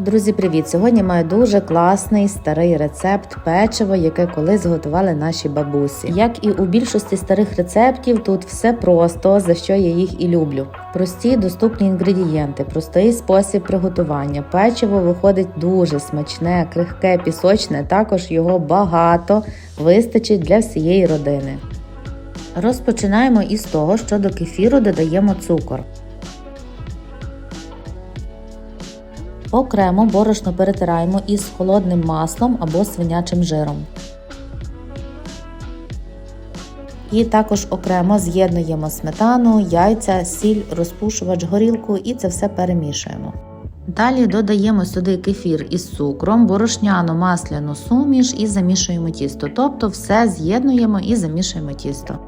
Друзі, привіт! Сьогодні маю дуже класний старий рецепт печива, яке колись готували наші бабусі. Як і у більшості старих рецептів, тут все просто, за що я їх і люблю. Прості доступні інгредієнти, простий спосіб приготування. Печиво виходить дуже смачне, крихке, пісочне. Також його багато вистачить для всієї родини. Розпочинаємо із того, що до кефіру додаємо цукор. Окремо борошно перетираємо із холодним маслом або свинячим жиром. І також окремо з'єднуємо сметану, яйця, сіль, розпушувач, горілку і це все перемішуємо. Далі додаємо сюди кефір із цукром, борошняну масляну суміш і замішуємо тісто. Тобто все з'єднуємо і замішуємо тісто.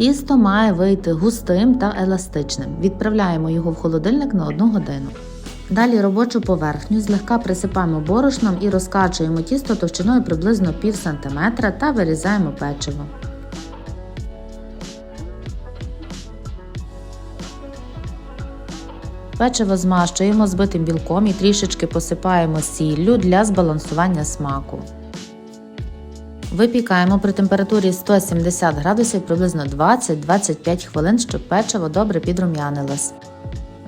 Тісто має вийти густим та еластичним. Відправляємо його в холодильник на 1 годину. Далі робочу поверхню злегка присипаємо борошном і розкачуємо тісто товщиною приблизно пів сантиметра та вирізаємо печиво. Печиво змащуємо збитим білком і трішечки посипаємо сіллю для збалансування смаку. Випікаємо при температурі 170 градусів приблизно 20-25 хвилин, щоб печиво добре підрум'янилось.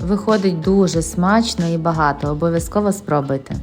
Виходить дуже смачно і багато, обов'язково спробуйте.